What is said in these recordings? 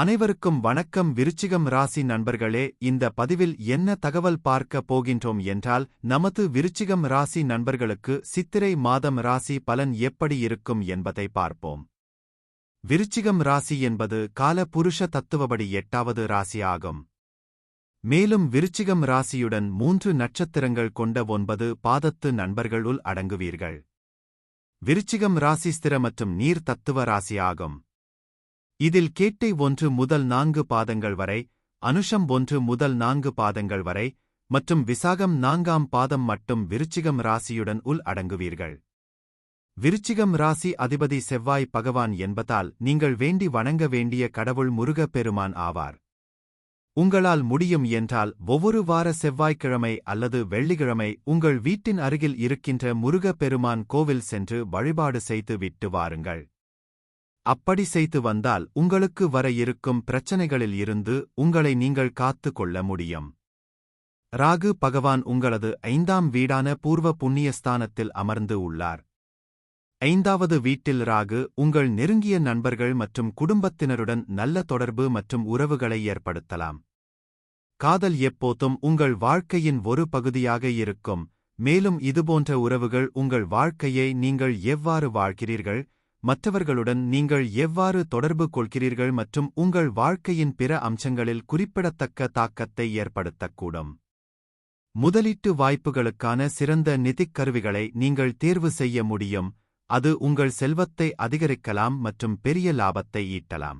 அனைவருக்கும் வணக்கம். விருச்சிகம் ராசி நண்பர்களே இந்த பதிவில் என்ன தகவல் பார்க்க போகின்றோம் என்றால் நமது விருச்சிகம் ராசி நண்பர்களுக்கு சித்திரை மாதம் ராசி பலன் எப்படி இருக்கும் என்பதை பார்ப்போம். விருச்சிகம் ராசி என்பது கால புருஷ தத்துவபடி எட்டாவது ராசி ஆகும். மேலும் விருச்சிகம் ராசியுடன் மூன்று நட்சத்திரங்கள் கொண்ட ஒன்பது பாதத்து நண்பர்களுள் அடங்குவீர்கள். விருச்சிகம் ராசி ஸ்திர மற்றும் நீர் தத்துவ ராசி ஆகும். இதில் கேட்டை ஒன்று முதல் நான்கு பாதங்கள் வரை அனுஷம் ஒன்று முதல் நான்கு பாதங்கள் வரை மற்றும் விசாகம் நான்காம் பாதம் மட்டும் விருச்சிகம் ராசியுடன் உள் அடங்குவீர்கள். விருச்சிகம் ராசி அதிபதி செவ்வாய் பகவான் என்பதால் நீங்கள் வேண்டி வணங்க வேண்டிய கடவுள் முருகப் பெருமான் ஆவார். உங்களால் முடியும் என்றால் ஒவ்வொரு வார செவ்வாய்க்கிழமை அல்லது வெள்ளிக்கிழமை உங்கள் வீட்டின் அருகில் இருக்கின்ற முருகப் பெருமான் கோவில் சென்று வழிபாடு செய்து விட்டு வாருங்கள். அப்படி செய்து வந்தால் உங்களுக்கு வர இருக்கும் பிரச்சனைகளில் இருந்து உங்களை நீங்கள் காத்து கொள்ள முடியும். ராகு பகவான் உங்களது ஐந்தாம் வீடான பூர்வ புண்ணியஸ்தானத்தில் அமர்ந்து உள்ளார். ஐந்தாவது வீட்டில் ராகு உங்கள் நெருங்கிய நண்பர்கள் மற்றும் குடும்பத்தினருடன் நல்ல தொடர்பு மற்றும் உறவுகளை ஏற்படுத்தலாம். காதல் எப்போதும் உங்கள் வாழ்க்கையின் ஒரு பகுதியாக இருக்கும் மேலும் இதுபோன்ற உறவுகள் உங்கள் வாழ்க்கையை நீங்கள் எவ்வாறு வாழ்கிறீர்கள் மற்றவர்களுடன் நீங்கள் எவ்வாறு தொடர்பு கொள்கிறீர்கள் மற்றும் உங்கள் வாழ்க்கையின் பிற அம்சங்களில் குறிப்பிடத்தக்க தாக்கத்தை ஏற்படுத்தக்கூடும். முதலீட்டு வாய்ப்புகளுக்கான சிறந்த நிதிக் கருவிகளை நீங்கள் தேர்வு செய்ய முடியும். அது உங்கள் செல்வத்தை அதிகரிக்கலாம் மற்றும் பெரிய லாபத்தை ஈட்டலாம்.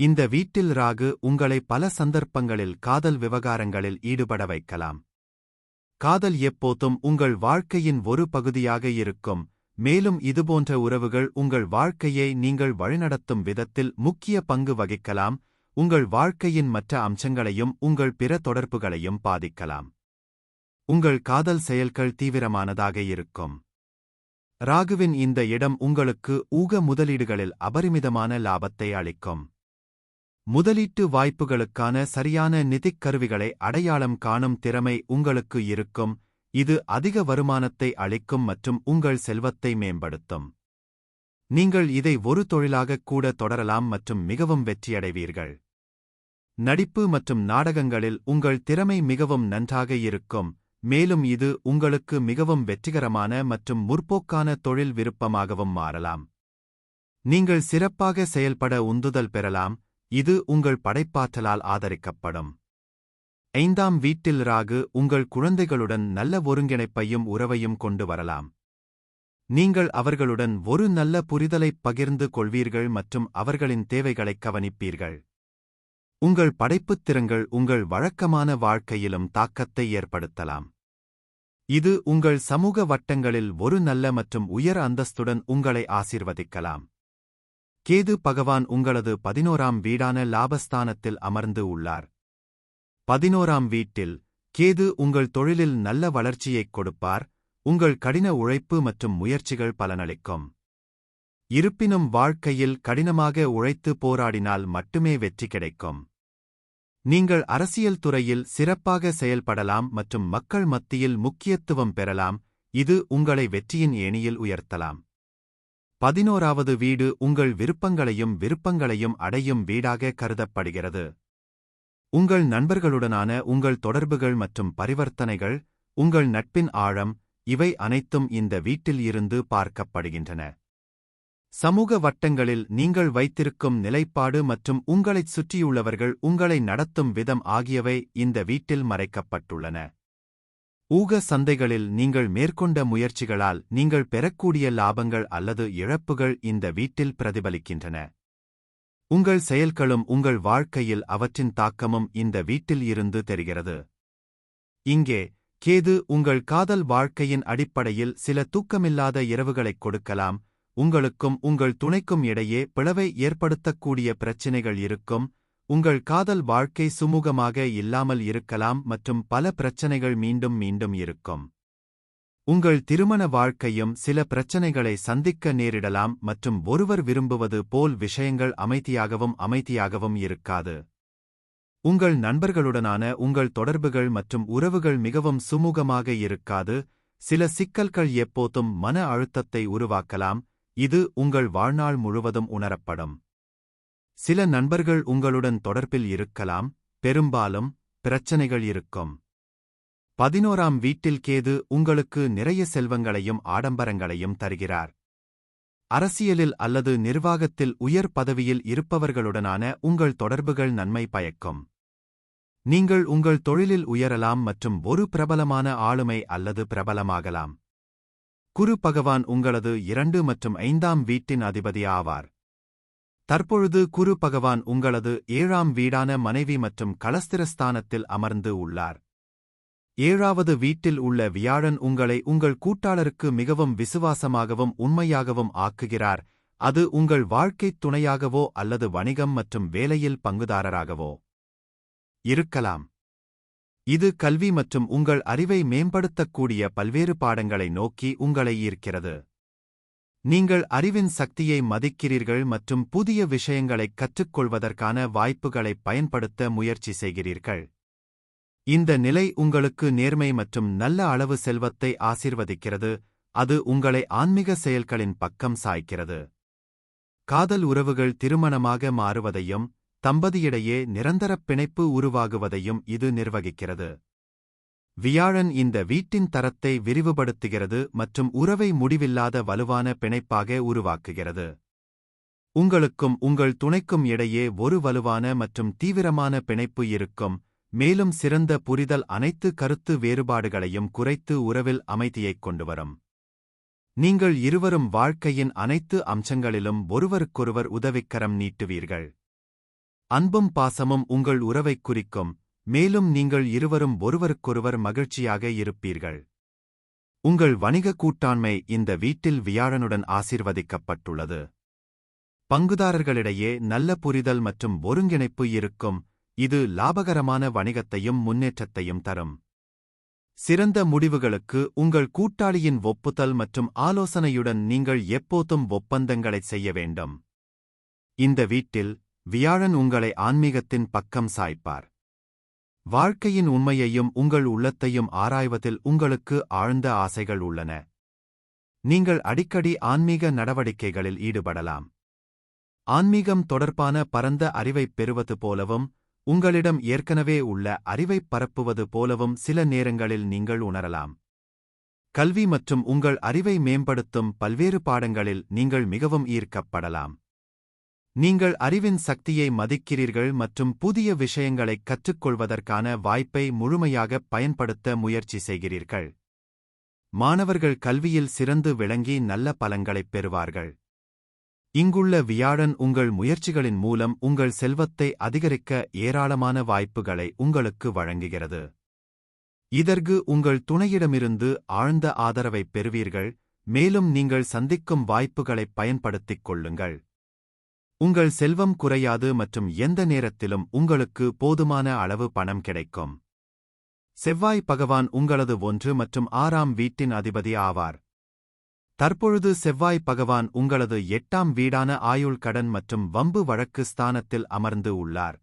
இந்த வீட்டில் ராகு உங்களை பல சந்தர்ப்பங்களில் காதல் விவகாரங்களில் ஈடுபட வைக்கலாம். காதல் எப்போதும் உங்கள் வாழ்க்கையின் ஒரு பகுதியாக இருக்கும். மேலும் இதுபோன்ற உறவுகள் உங்கள் வாழ்க்கையை நீங்கள் வழிநடத்தும் விதத்தில் முக்கிய பங்கு வகிக்கலாம் உங்கள் வாழ்க்கையின் மற்ற அம்சங்களையும் உங்கள் பிற தொடர்புகளையும் பாதிக்கலாம். உங்கள் காதல் செயல்கள் தீவிரமானதாக இருக்கும். ராகுவின் இந்த இடம் உங்களுக்கு ஊக முதலீடுகளில் அபரிமிதமான லாபத்தை அளிக்கும். முதலீட்டு வாய்ப்புகளுக்கான சரியான நிதிக் கருவிகளை அடையாளம் காணும் திறமை உங்களுக்கு இருக்கும் இது அதிக வருமானத்தை அளிக்கும் மற்றும் உங்கள் செல்வத்தை மேம்படுத்தும். நீங்கள் இதை ஒரு தொழிலாகக் கூட தொடரலாம் மற்றும் மிகவும் வெற்றியடைவீர்கள். நடிப்பு மற்றும் நாடகங்களில் உங்கள் திறமை மிகவும் நன்றாக இருக்கும் மேலும் இது உங்களுக்கு மிகவும் வெற்றிகரமான மற்றும் முற்போக்கான தொழில் விருப்பமாகவும் மாறலாம். நீங்கள் சிறப்பாக செயல்பட உந்துதல் பெறலாம் இது உங்கள் படைப்பாற்றலால் ஆதரிக்கப்படும். ஐந்தாம் வீட்டில் ராகு உங்கள் குழந்தைகளுடன் நல்ல ஒருங்கிணைப்பையும் உறவையும் கொண்டு வரலாம். நீங்கள் அவர்களுடன் ஒரு நல்ல புரிதலைப் பகிர்ந்து கொள்வீர்கள் மற்றும் அவர்களின் தேவைகளைக் கவனிப்பீர்கள். உங்கள் படைப்புத் திறங்கள் உங்கள் வழக்கமான வாழ்க்கையிலும் தாக்கத்தை ஏற்படுத்தலாம். இது உங்கள் சமூக வட்டங்களில் ஒரு நல்ல மற்றும் உயர் அந்தஸ்துடன் உங்களை ஆசிர்வதிக்கலாம். கேது பகவான் உங்களது பதினோராம் வீடான லாபஸ்தானத்தில் அமர்ந்து உள்ளார். பதினோராம் வீட்டில் கேது உங்கள் தொழிலில் நல்ல வளர்ச்சியைக் கொடுப்பார் உங்கள் கடின உழைப்பு மற்றும் முயற்சிகள் பலனளிக்கும். இருப்பினும் வாழ்க்கையில் கடினமாக உழைத்து போராடினால் மட்டுமே வெற்றி கிடைக்கும். நீங்கள் அரசியல் துறையில் சிறப்பாக செயல்படலாம் மற்றும் மக்கள் மத்தியில் முக்கியத்துவம் பெறலாம் இது உங்களை வெற்றியின் ஏணியில் உயர்த்தலாம். பதினோராவது வீடு உங்கள் விருப்பங்களையும் விருப்பங்களையும் அடையும் வீடாக கருதப்படுகிறது. உங்கள் நண்பர்களுடனான உங்கள் தொடர்புகள் மற்றும் பரிவர்த்தனைகள் உங்கள் நட்பின் ஆழம் இவை அனைத்தும் இந்த வீட்டில் இருந்து பார்க்கப்படுகின்றன. சமூக வட்டங்களில் நீங்கள் வைத்திருக்கும் நிலைப்பாடு மற்றும் உங்களைச் சுற்றியுள்ளவர்கள் உங்களை நடத்தும் விதம் ஆகியவை இந்த வீட்டில் மறைக்கப்பட்டுள்ளன. ஊக சந்தைகளில் நீங்கள் மேற்கொண்ட முயற்சிகளால் நீங்கள் பெறக்கூடிய லாபங்கள் அல்லது இழப்புகள் இந்த வீட்டில் பிரதிபலிக்கின்றன. உங்கள் செயல்களும் உங்கள் வாழ்க்கையில் அவற்றின் தாக்கமும் இந்த வீட்டில் இருந்து தெரிகிறது. இங்கே கேது உங்கள் காதல் வாழ்க்கையின் அடிப்படையில் சில தூக்கமில்லாத இரவுகளைக் கொடுக்கலாம் உங்களுக்கும் உங்கள் துணைக்கும் இடையே பிளவை ஏற்படுத்தக்கூடிய பிரச்சினைகள் இருக்கும் உங்கள் காதல் வாழ்க்கை சுமூகமாக இல்லாமல் இருக்கலாம் மற்றும் பல பிரச்சனைகள் மீண்டும் மீண்டும் இருக்கும். உங்கள் திருமண வாழ்க்கையும் சில பிரச்சனைகளை சந்திக்க நேரிடலாம் மற்றும் ஒருவர் விரும்புவது போல் விஷயங்கள் அமைதியாகவும் அமைதியாகவும் இருக்காது. உங்கள் நண்பர்களுடனான உங்கள் தொடர்புகள் மற்றும் உறவுகள் மிகவும் சுமூகமாக இருக்காது. சில சிக்கல்கள் எப்போதும் மன அழுத்தத்தை உருவாக்கலாம். இது உங்கள் வாழ்நாள் முழுவதும் உணரப்படும். சில நண்பர்கள் உங்களுடன் தொடர்பில் இருக்கலாம். பெரும்பாலும் பிரச்சனைகள் இருக்கும். பதினோராம் வீட்டில் கேது உங்களுக்கு நிறைய செல்வங்களையும் ஆடம்பரங்களையும் தருகிறார். அரசியலில் அல்லது நிர்வாகத்தில் உயர் பதவியில் இருப்பவர்களுடனான உங்கள் தொடர்புகள் நன்மை பயக்கும். நீங்கள் உங்கள் தொழிலில் உயரலாம் மற்றும் ஒரு பிரபலமான ஆளுமை அல்லது பிரபலமாகலாம். குரு பகவான் உங்களது இரண்டு மற்றும் ஐந்தாம் வீட்டின் அதிபதி ஆவார். தற்பொழுது குரு பகவான் உங்களது ஏழாம் வீடான மனைவி மற்றும் கலஸ்திரஸ்தானத்தில் அமர்ந்து உள்ளார். ஏழாவது வீட்டில் உள்ள வியாழன் உங்களை உங்கள் கூட்டாளருக்கு மிகவும் விசுவாசமாகவும் உண்மையாகவும் ஆக்குகிறார். அது உங்கள் வாழ்க்கைத் துணையாகவோ அல்லது வணிகம் மற்றும் வேலையில் பங்குதாரராகவோ? இருக்கலாம். இது கல்வி மற்றும் உங்கள் அறிவை மேம்படுத்தக்கூடிய பல்வேறு பாடங்களை நோக்கி உங்களை ஈர்க்கிறது. நீங்கள் அறிவின் சக்தியை மதிக்கிறீர்கள் மற்றும் புதிய விஷயங்களைக் கற்றுக்கொள்வதற்கான வாய்ப்புகளைப் பயன்படுத்த முயற்சி செய்கிறீர்கள். இந்த நிலை உங்களுக்கு நேர்மை மற்றும் நல்ல அளவு செல்வத்தை ஆசிர்வதிக்கிறது அது உங்களை ஆன்மீக செயல்களின் பக்கம் சாய்க்கிறது. காதல் உறவுகள் திருமணமாக மாறுவதையும் தம்பதியிடையே நிரந்தரப் பிணைப்பு உருவாகுவதையும் இது நிர்வகிக்கிறது. வியாழன் இந்த வீட்டின் தரத்தை விரிவுபடுத்துகிறது மற்றும் உறவை முடிவில்லாத வலுவான பிணைப்பாக உருவாக்குகிறது. உங்களுக்கும் உங்கள் துணைக்கும் இடையே ஒரு வலுவான மற்றும் தீவிரமான பிணைப்பு இருக்கும் மேலும் சிறந்த புரிதல் அனைத்து கருத்து வேறுபாடுகளையும் குறைத்து உறவில் அமைதியைக் கொண்டுவரும். நீங்கள் இருவரும் வாழ்க்கையின் அனைத்து அம்சங்களிலும் ஒருவருக்கொருவர் உதவிக்கரம் நீட்டுவீர்கள். அன்பும் பாசமும் உங்கள் உறவைக் குறிக்கும். மேலும் நீங்கள் இருவரும் ஒருவருக்கொருவர் மகிழ்ச்சியாக இருப்பீர்கள். உங்கள் வணிக கூட்டாண்மை இந்த வீட்டில் வியாழனுடன் ஆசிர்வதிக்கப்பட்டுள்ளது. பங்குதாரர்களிடையே நல்ல புரிதல் மற்றும் ஒருங்கிணைப்பு இருக்கும். இது லாபகரமான வணிகத்தையும் முன்னேற்றத்தையும் தரும். சிறந்த முடிவுகளுக்கு உங்கள் கூட்டாளியின் ஒப்புதல் மற்றும் ஆலோசனையுடன் நீங்கள் எப்போதும் ஒப்பந்தங்களைச் செய்ய வேண்டும். இந்த வீட்டில் வியாழன் உங்களை ஆன்மீகத்தின் பக்கம் சாய்ப்பார். வாழ்க்கையின் உண்மையையும் உங்கள் உள்ளத்தையும் ஆராய்வதில் உங்களுக்கு ஆழ்ந்த ஆசைகள் உள்ளன. நீங்கள் அடிக்கடி ஆன்மீக நடவடிக்கைகளில் ஈடுபடலாம். ஆன்மீகம் தொடர்பான பரந்த அறிவைப் பெறுவது போலவும் உங்களிடம் ஏற்கனவே உள்ள அறிவைப் பரப்புவது போலவும் சில நேரங்களில் நீங்கள் உணரலாம். கல்வி மற்றும் உங்கள் அறிவை மேம்படுத்தும் பல்வேறு பாடங்களில் நீங்கள் மிகவும் ஈர்க்கப்படலாம். நீங்கள் அறிவின் சக்தியை மதிக்கிறீர்கள் மற்றும் புதிய விஷயங்களைக் கற்றுக்கொள்வதற்கான வாய்ப்பை முழுமையாகப் பயன்படுத்த முயற்சி செய்கிறீர்கள். மாணவர்கள் கல்வியில் சிறந்து விளங்கி நல்ல பலங்களைப் பெறுவார்கள். இங்குள்ள வியாழன் உங்கள் முயற்சிகளின் மூலம் உங்கள் செல்வத்தை அதிகரிக்க ஏராளமான வாய்ப்புகளை உங்களுக்கு வழங்குகிறது. இதற்கு உங்கள் துணையிடமிருந்து ஆழ்ந்த ஆதரவைப் பெறுவீர்கள் மேலும் நீங்கள் சந்திக்கும் வாய்ப்புகளைப் பயன்படுத்திக் கொள்ளுங்கள். உங்கள் செல்வம் குறையாது மற்றும் எந்த நேரத்திலும் உங்களுக்கு போதுமான அளவு பணம் கிடைக்கும். செவ்வாய் பகவான் உங்களது ஒன்று மற்றும் ஆறாம் வீட்டின் அதிபதி ஆவார். தற்பொழுது செவ்வாய் பகவான் உங்களது எட்டாம் வீடான ஆயுள் கடன் மற்றும் வம்பு வழக்கு ஸ்தானத்தில் அமர்ந்து உள்ளார்.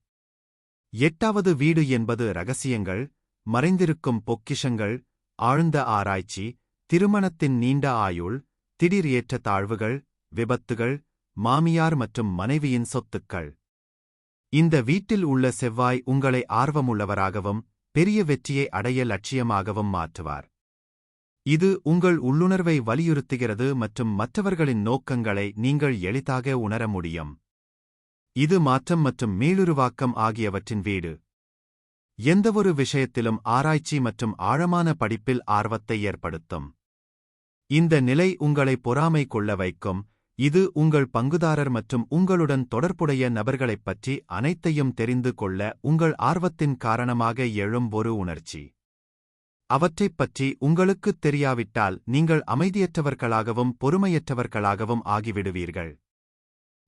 எட்டாவது வீடு என்பது ரகசியங்கள் மறைந்திருக்கும் பொக்கிஷங்கள் ஆழ்ந்த ஆராய்ச்சி திருமணத்தின் நீண்ட ஆயுள் திடீர் ஏற்ற தாழ்வுகள் விபத்துகள் மாமியார் மற்றும் மனைவியின் சொத்துக்கள். இந்த வீட்டில் உள்ள செவ்வாய் உங்களை ஆர்வமுள்ளவராகவும் பெரிய வெற்றியை அடைய லட்சியமாகவும் மாற்றுவார். இது உங்கள் உள்ளுணர்வை வலியுறுத்துகிறது மற்றும் மற்றவர்களின் நோக்கங்களை நீங்கள் எளிதாக உணர முடியும். இது மாற்றம் மற்றும் மீளுருவாக்கம் ஆகியவற்றின் வீடு. எந்தவொரு விஷயத்திலும் ஆராய்ச்சி மற்றும் ஆழமான படிப்பில் ஆர்வத்தை ஏற்படுத்தும். இந்த நிலை உங்களை பொறாமை கொள்ள வைக்கும். இது உங்கள் பங்குதாரர் மற்றும் உங்களுடன் தொடர்புடைய நபர்களைப் பற்றி அனைத்தையும் தெரிந்து கொள்ள உங்கள் ஆர்வத்தின் காரணமாக எழும் ஒரு உணர்ச்சி. அவற்றைப் பற்றி உங்களுக்குத் தெரியாவிட்டால் நீங்கள் அமைதியற்றவர்களாகவும் பொறுமையற்றவர்களாகவும் ஆகிவிடுவீர்கள்.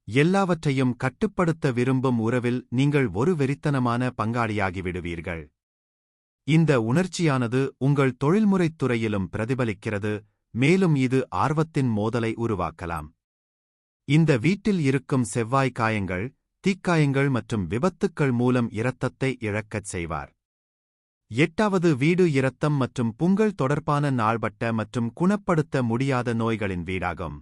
எல்லாவற்றையும் கட்டுப்படுத்த விரும்பும் உறவில் நீங்கள் ஒரு வெறித்தனமான பங்காளியாகிவிடுவீர்கள். இந்த உணர்ச்சியானது உங்கள் தொழில்முறைத் துறையிலும் பிரதிபலிக்கிறது மேலும் இது ஆர்வத்தின் மோதலை உருவாக்கலாம். இந்த வீட்டில் இருக்கும் செவ்வாய் காயங்கள் தீக்காயங்கள் மற்றும் விபத்துக்கள் மூலம் இரத்தத்தை இழக்கச் செய்வார். எட்டாவது வீடு இரத்தம் மற்றும் புங்கல் தொடர்பான நாள்பட்ட மற்றும் குணப்படுத்த முடியாத நோய்களின் வீடாகும்.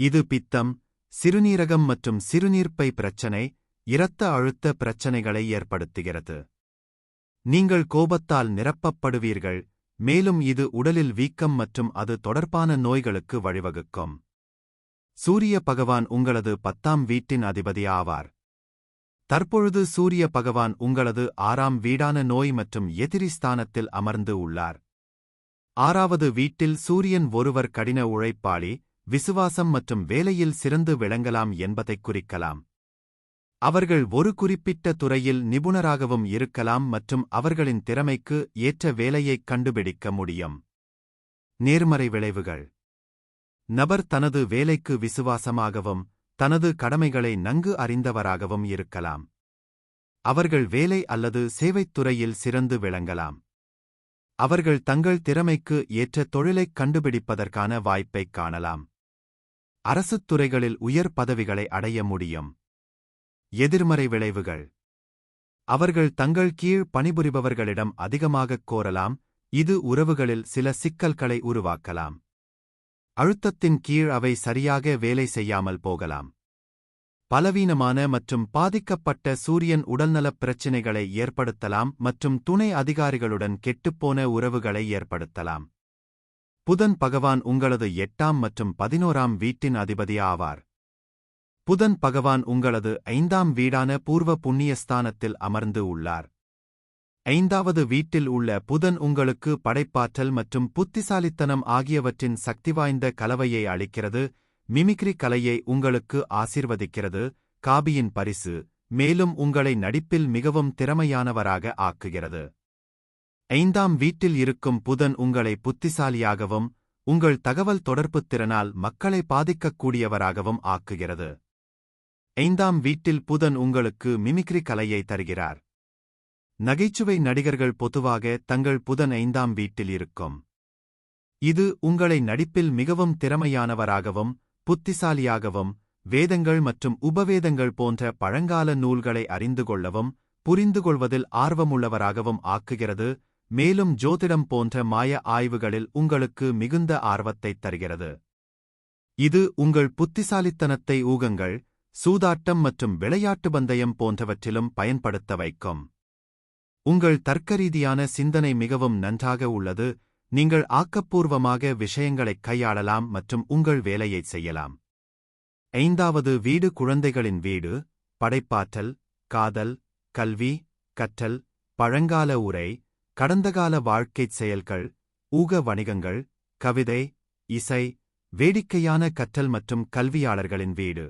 இது பித்தம் சிறுநீரகம் மற்றும் சிறுநீர்ப்பை பிரச்சனை இரத்த அழுத்த பிரச்சனைகளை ஏற்படுத்துகிறது. நீங்கள் கோபத்தால் நிரப்பப்படுவீர்கள் மேலும் இது உடலில் வீக்கம் மற்றும் அது தொடர்பான நோய்களுக்கு வழிவகுக்கும். சூரிய பகவான் உங்களது பத்தாம் வீட்டின் அதிபதி ஆவார். தற்பொழுது சூரிய பகவான் உங்களது ஆறாம் வீடான நோய் மற்றும் எதிரி ஸ்தானத்தில் அமர்ந்து உள்ளார். ஆறாவது வீட்டில் சூரியன் ஒருவர் கடின உழைப்பாளி விசுவாசம் மற்றும் வேலையில் சிறந்து விளங்கலாம் என்பதைக் குறிக்கலாம். அவர்கள் ஒரு குறிப்பிட்ட துறையில் நிபுணராகவும் இருக்கலாம் மற்றும் அவர்களின் திறமைக்கு ஏற்ற வேலையைக் கண்டுபிடிக்க முடியும். நேர்மறை விளைவுகள். நபர் தனது வேலைக்கு விசுவாசமாகவும் தனது கடமைகளை நன்கு அறிந்தவராகவும் இருக்கலாம். அவர்கள் வேலை அல்லது சேவைத் துறையில் சிறந்து விளங்கலாம். அவர்கள் தங்கள் திறமைக்கு ஏற்ற தொழிலைக் கண்டுபிடிப்பதற்கான வாய்ப்பைக் காணலாம். அரசுத் துறைகளில் உயர் பதவிகளை அடைய முடியும். எதிர்மறை விளைவுகள். அவர்கள் தங்கள் கீழ் பணிபுரிபவர்களிடம் அதிகமாகக் கோரலாம். இது உறவுகளில் சில சிக்கல்களை உருவாக்கலாம். அழுத்தத்தின் கீழ் அவை சரியாக வேலை செய்யாமல் போகலாம். பலவீனமான மற்றும் பாதிக்கப்பட்ட சூரியன் உடல்நலப் பிரச்சினைகளை ஏற்படுத்தலாம் மற்றும் துணை அதிகாரிகளுடன் கெட்டுப்போன உறவுகளை ஏற்படுத்தலாம். புதன் பகவான் உங்களது எட்டாம் மற்றும் பதினோராம் வீட்டின் அதிபதி ஆவார். புதன் பகவான் உங்களது ஐந்தாம் வீடான பூர்வ புண்ணியஸ்தானத்தில் அமர்ந்து உள்ளார். ஐந்தாவது வீட்டில் உள்ள புதன் உங்களுக்கு படைப்பாற்றல் மற்றும் புத்திசாலித்தனம் ஆகியவற்றின் சக்திவாய்ந்த கலவையை அளிக்கிறது மிமிக்ரி கலையை உங்களுக்கு ஆசிர்வதிக்கிறது காபியின் பரிசு மேலும் உங்களை நடிப்பில் மிகவும் திறமையானவராக ஆக்குகிறது. ஐந்தாம் வீட்டில் இருக்கும் புதன் உங்களை புத்திசாலியாகவும் உங்கள் தகவல் தொடர்புத் திறனால் மக்களை பாதிக்கக்கூடியவராகவும் ஆக்குகிறது. ஐந்தாம் வீட்டில் புதன் உங்களுக்கு மிமிக்ரி கலையை தருகிறார். நகைச்சுவை நடிகர்கள் பொதுவாக தங்கள் புதன் ஐந்தாம் வீட்டில் இருக்கும் இது உங்களை நடிப்பில் மிகவும் திறமையானவராகவும் புத்திசாலியாகவும் வேதங்கள் மற்றும் உபவேதங்கள் போன்ற பழங்கால நூல்களை அறிந்து கொள்ளவும் புரிந்துகொள்வதில் ஆர்வமுள்ளவராகவும் ஆக்குகிறது மேலும் ஜோதிடம் போன்ற மாய ஆய்வுகளில் உங்களுக்கு மிகுந்த ஆர்வத்தைத் தருகிறது. இது உங்கள் புத்திசாலித்தனத்தை ஊகங்கள் சூதாட்டம் மற்றும் விளையாட்டு பந்தயம் போன்றவற்றிலும் பயன்படுத்த வைக்கும். உங்கள் தர்க்கரீதியான சிந்தனை மிகவும் நன்றாக உள்ளது. நீங்கள் ஆக்கப்பூர்வமாக விஷயங்களைக் கையாளலாம் மற்றும் உங்கள் வேலையைச் செய்யலாம். ஐந்தாவது வீடு குழந்தைகளின் வீடு படைப்பாற்றல் காதல் கல்வி கற்றல் பழங்கால உரை கடந்தகால வாழ்க்கைச் செயல்கள் ஊக வணிகங்கள் கவிதை இசை வேடிக்கையான கற்றல் மற்றும் கல்வியாளர்களின் வீடு.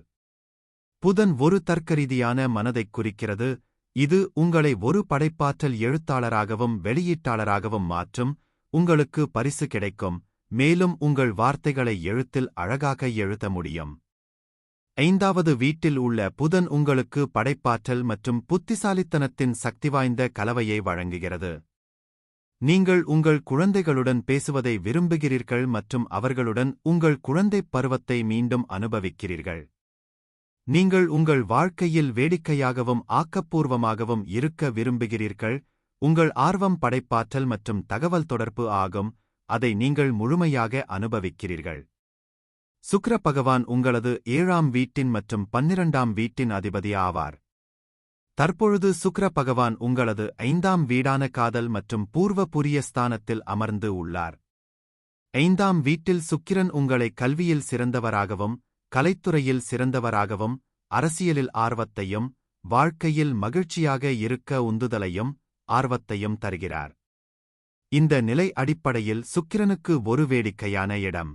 புதன் ஒரு தர்க்கரீதியான மனதைக் குறிக்கிறது. இது உங்களை ஒரு படைப்பாற்றல் எழுத்தாளராகவும் வெளியீட்டாளராகவும் மாற்றும் உங்களுக்கு பரிசு கிடைக்கும் மேலும் உங்கள் வார்த்தைகளை எழுத்தில் அழகாக எழுத முடியும். ஐந்தாவது வீட்டில் உள்ள புதன் உங்களுக்கு படைப்பாற்றல் மற்றும் புத்திசாலித்தனத்தின் சக்திவாய்ந்த கலவையை வழங்குகிறது. நீங்கள் உங்கள் குழந்தைகளுடன் பேசுவதை விரும்புகிறீர்கள் மற்றும் அவர்களுடன் உங்கள் குழந்தைப் பருவத்தை மீண்டும் அனுபவிக்கிறீர்கள். நீங்கள் உங்கள் வாழ்க்கையில் வேடிக்கையாகவும் ஆக்கப்பூர்வமாகவும் இருக்க விரும்புகிறீர்கள் உங்கள் ஆர்வம் படைப்பாற்றல் மற்றும் தகவல் தொடர்பு ஆகும் அதை நீங்கள் முழுமையாக அனுபவிக்கிறீர்கள். சுக்ர பகவான் உங்களது ஏழாம் வீட்டின் மற்றும் பன்னிரண்டாம் வீட்டின் அதிபதி ஆவார். தற்பொழுது சுக்ர பகவான் உங்களது ஐந்தாம் வீடான காதல் மற்றும் பூர்வ புரிய ஸ்தானத்தில் அமர்ந்து உள்ளார். ஐந்தாம் வீட்டில் சுக்கிரன் உங்களை கல்வியில் சிறந்தவராகவும் கலைத்துறையில் சிறந்தவராகவும் அரசியலில் ஆர்வத்தையும் வாழ்க்கையில் மகிழ்ச்சியாக இருக்க உந்துதலையும் ஆர்வத்தையும் தருகிறார். இந்த நிலை அடிப்படையில் சுக்கிரனுக்கு ஒரு வேடிக்கையான இடம்.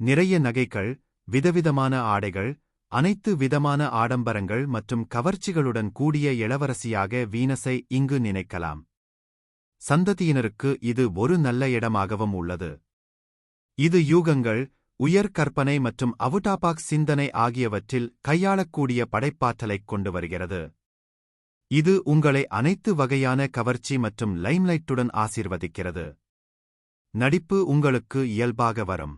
நிறைய நகைகள் விதவிதமான ஆடைகள் அனைத்து விதமான ஆடம்பரங்கள் மற்றும் கவர்ச்சிகளுடன் கூடிய இளவரசியாக வீனஸை இங்கு நினைக்கலாம். சந்ததியினருக்கு இது ஒரு நல்ல இடமாகவும் உள்ளது. இது யூகங்கள் உயர் கற்பனை மற்றும் அவுட்டாபாக் சிந்தனை ஆகியவற்றில் கையாளக்கூடிய படைப்பாற்றலைக் கொண்டு வருகிறது. இது உங்களை அனைத்து வகையான கவர்ச்சி மற்றும் லைம்லைட்டுடன் ஆசீர்வதிக்கிறது. நடிப்பு உங்களுக்கு இயல்பாக வரும்.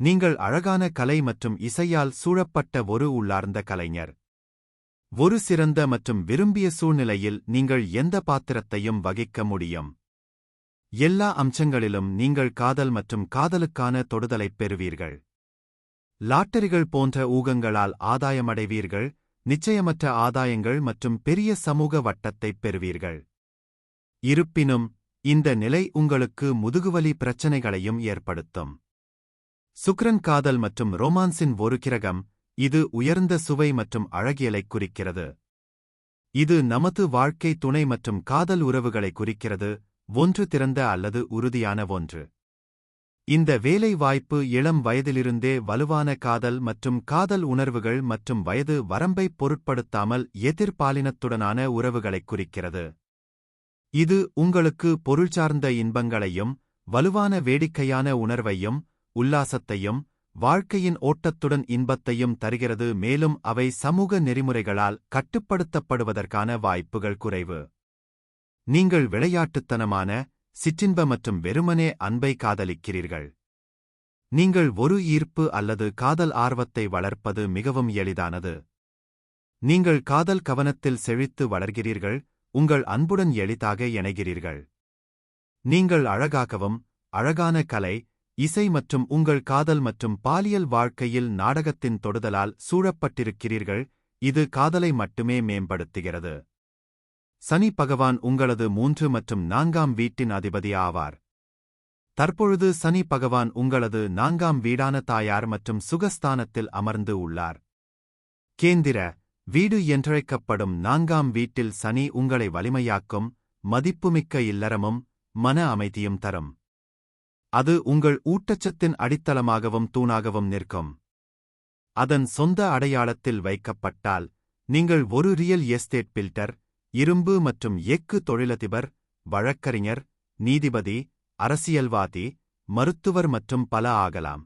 நீங்கள் அழகான கலை மற்றும் இசையால் சூழப்பட்ட ஒரு உள்ளார்ந்த கலைஞர். ஒரு சிறந்த மற்றும் விரும்பிய சூழ்நிலையில் நீங்கள் எந்த பாத்திரத்தையும் வகிக்க முடியும். எல்லா அம்சங்களிலும் நீங்கள் காதல் மற்றும் காதலுக்கான தொடுதலைப் பெறுவீர்கள். லாட்டரிகள் போன்ற ஊகங்களால் ஆதாயமடைவீர்கள் நிச்சயமற்ற ஆதாயங்கள் மற்றும் பெரிய சமூக வட்டத்தைப் பெறுவீர்கள். இருப்பினும் இந்த நிலை உங்களுக்கு முதுகுவலி பிரச்சனைகளையும் ஏற்படுத்தும். சுக்ரன் காதல் மற்றும் ரோமான்ஸின் ஒரு கிரகம் இது உயர்ந்த சுவை மற்றும் அழகியலைக் குறிக்கிறது. இது நமது வாழ்க்கை துணை மற்றும் காதல் உறவுகளை குறிக்கிறது ஒன்று திறந்த அல்லது உறுதியான ஒன்று. இந்த வேலை வாய்ப்பு இளம் வயதிலிருந்தே வலுவான காதல் மற்றும் காதல் உணர்வுகள் மற்றும் வயது வரம்பைப் பொருட்படுத்தாமல் எதிர்பாலினத்துடனான உறவுகளைக் குறிக்கிறது. இது உங்களுக்கு பொருள் சார்ந்த இன்பங்களையும் வலுவான வேடிக்கையான உணர்வையும் உல்லாசத்தையும் வாழ்க்கையின் ஓட்டத்துடன் இன்பத்தையும் தருகிறது மேலும் அவை சமூக நெறிமுறைகளால் கட்டுப்படுத்தப்படுவதற்கான வாய்ப்புகள் குறைவு. நீங்கள் விளையாட்டுத்தனமான சிற்றின்ப மற்றும் வெறுமனே அன்பை காதலிக்கிறீர்கள். நீங்கள் ஒரு ஈர்ப்பு அல்லது காதல் ஆர்வத்தை வளர்ப்பது மிகவும் எளிதானது. நீங்கள் காதல் கவனத்தில் செழித்து வளர்கிறீர்கள் உங்கள் அன்புடன் எளிதாக இணைகிறீர்கள். நீங்கள் அழகாகவும் அழகான கலை இசை மற்றும் உங்கள் காதல் மற்றும் பாலியல் வாழ்க்கையில் நாடகத்தின் தொடுதலால் சூழப்பட்டிருக்கிறீர்கள் இது காதலை மட்டுமே மேம்படுத்துகிறது. சனி பகவான் உங்களது மூன்று மற்றும் நான்காம் வீட்டின் அதிபதி ஆவார் தற்பொழுது சனி பகவான் உங்களது நான்காம் வீடான தாயார் மற்றும் சுகஸ்தானத்தில் அமர்ந்து உள்ளார். கேந்திர வீடு என்றழைக்கப்படும் நான்காம் வீட்டில் சனி உங்களை வலிமையாக்கும் மதிப்புமிக்க இல்லறமும் மன அமைதியும் தரும். அது உங்கள் ஊட்டச்சத்தின் அடித்தளமாகவும் தூணாகவும் நிற்கும். அதன் சொந்த அடையாளத்தில் வைக்கப்பட்டால் நீங்கள் ஒரு ரியல் எஸ்டேட் பில்டர் இரும்பு மற்றும் எஃகு தொழிலதிபர் வழக்கறிஞர் நீதிபதி அரசியல்வாதி மருத்துவர் மற்றும் பல ஆகலாம்.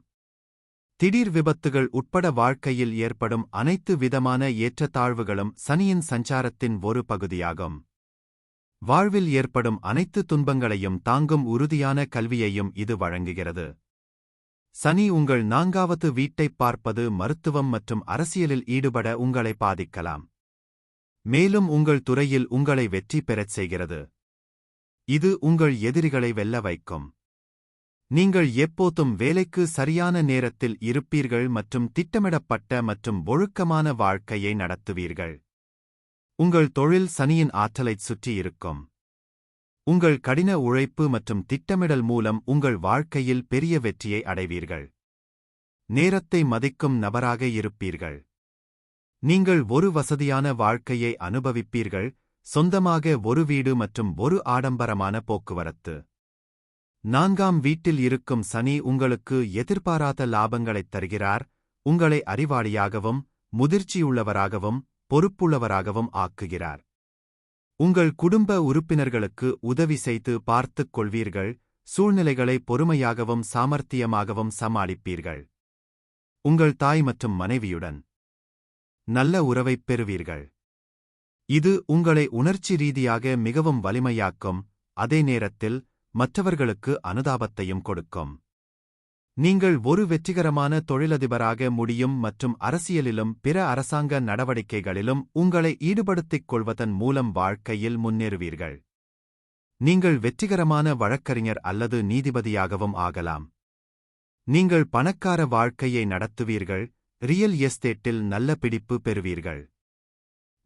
திடீர் விபத்துகள் உட்பட வாழ்க்கையில் ஏற்படும் அனைத்து விதமான ஏற்றத்தாழ்வுகளும் சனியின் சஞ்சாரத்தின் ஒரு பகுதியாகும். வாழ்வில் ஏற்படும் அனைத்து துன்பங்களையும் தாங்கும் உறுதியான கல்வியையும் இது வழங்குகிறது. சனி உங்கள் நான்காவது வீட்டைப் பார்ப்பது மருத்துவம் மற்றும் அரசியலில் ஈடுபட உங்களை பாதிக்கலாம். மேலும் உங்கள் துறையில் உங்களை வெற்றி பெறச் செய்கிறது. இது உங்கள் எதிரிகளை வெல்ல வைக்கும். நீங்கள் எப்போதும் வேலைக்கு சரியான நேரத்தில் இருப்பீர்கள் மற்றும் திட்டமிடப்பட்ட மற்றும் ஒழுக்கமான வாழ்க்கையை நடத்துவீர்கள். உங்கள் தொழில் சனியின் ஆற்றலைச் சுற்றி இருக்கும். உங்கள் கடின உழைப்பு மற்றும் திட்டமிடல் மூலம் உங்கள் வாழ்க்கையில் பெரிய வெற்றியை அடைவீர்கள். நேரத்தை மதிக்கும் நபராக இருப்பீர்கள். நீங்கள் ஒரு வசதியான வாழ்க்கையை அனுபவிப்பீர்கள் சொந்தமாக ஒரு வீடு மற்றும் ஒரு ஆடம்பரமான போக்குவரத்து. நான்காம் வீட்டில் இருக்கும் சனி உங்களுக்கு எதிர்பாராத லாபங்களைத் தருகிறார் உங்களை அறிவாளியாகவும் முதிர்ச்சியுள்ளவராகவும் பொறுப்புள்ளவராகவும் ஆக்குகிறார். உங்கள் குடும்ப உறுப்பினர்களுக்கு உதவி செய்து பார்த்துக் கொள்வீர்கள் சூழ்நிலைகளை பொறுமையாகவும் சாமர்த்தியமாகவும் சமாளிப்பீர்கள். உங்கள் தாய் மற்றும் மனைவியுடன். நல்ல உறவைப் பெறுவீர்கள். இது உங்களை உணர்ச்சி ரீதியாக மிகவும் வலிமையாக்கும் அதே நேரத்தில் மற்றவர்களுக்கு அனுதாபத்தையும் கொடுக்கும். நீங்கள் ஒரு வெற்றிகரமான தொழிலதிபராக முடியும் மற்றும் அரசியலிலும் பிற அரசாங்க நடவடிக்கைகளிலும் உங்களை ஈடுபடுத்திக் கொள்வதன் மூலம் வாழ்க்கையில் முன்னேறுவீர்கள். நீங்கள் வெற்றிகரமான வழக்கறிஞர் அல்லது நீதிபதியாகவும் ஆகலாம். நீங்கள் பணக்கார வாழ்க்கையை நடத்துவீர்கள் ரியல் எஸ்டேட்டில் நல்ல பிடிப்பு பெறுவீர்கள்.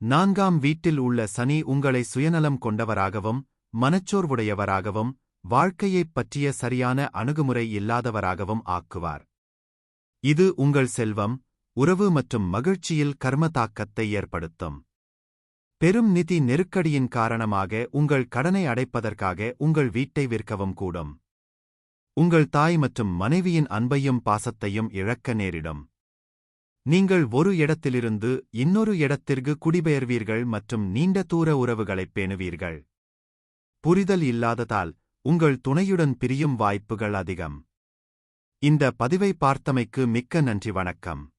நான்காம் வீட்டில் உள்ள சனி உங்களை சுயநலம் கொண்டவராகவும் மனச்சோர்வுடையவராகவும் வாழ்க்கையைப் பற்றிய சரியான அணுகுமுறை இல்லாதவராகவும் ஆக்குவார். இது உங்கள் செல்வம் உறவு மற்றும் மகிழ்ச்சியில் கர்ம தாக்கத்தை ஏற்படுத்தும். பெரும் நிதி நெருக்கடியின் காரணமாக உங்கள் கடனை அடைப்பதற்காக உங்கள் வீட்டை விற்கவும் கூடும். உங்கள் தாய் மற்றும் மனைவியின் அன்பையும் பாசத்தையும் இழக்க நேரிடும். நீங்கள் ஒரு இடத்திலிருந்து இன்னொரு இடத்திற்கு குடிபெயர்வீர்கள் மற்றும் நீண்ட தூர உறவுகளைப் பேணுவீர்கள். புரிதல் இல்லாததால் உங்கள் துணையுடன் பிரியும் வாய்ப்புகள் அதிகம். இந்த பதிவை பார்த்தமைக்கு மிக்க நன்றி வணக்கம்.